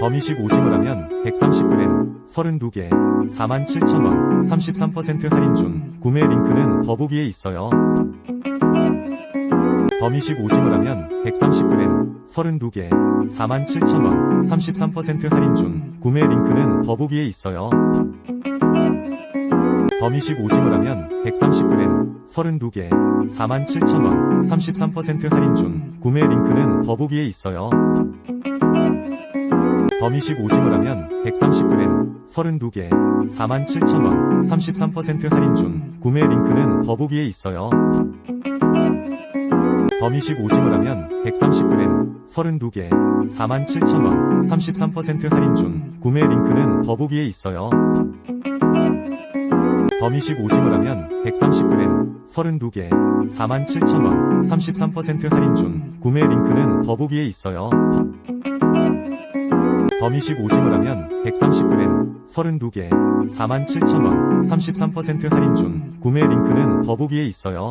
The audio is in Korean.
더미식 오징어 라면 130g, 32개, 47,000원, 33% 할인 중. 구매 링크는 더보기에 있어요. 더미식 오징어 라면 130g, 32개, 47,000원, 33% 할인 중. 구매 링크는 더보기에 있어요. 더미식 오징어 라면 130g, 32개, 47,000원, 33% 할인 중. 구매 링크는 더보기에 있어요. 더미식 오징어라면 130g, 32개, 47,000원, 33% 할인 중. 구매 링크는 더보기에 있어요. 더미식 오징어라면 130g, 32개, 47,000원, 33% 할인 중. 구매 링크는 더보기에 있어요. 더미식 오징어라면 130g, 32개, 47,000원, 33% 할인 중. 구매 링크는 더보기에 있어요. 더미식 오징어 라면 130g, 32개, 47,000원, 33% 할인 중. 구매 링크는 더보기에 있어요.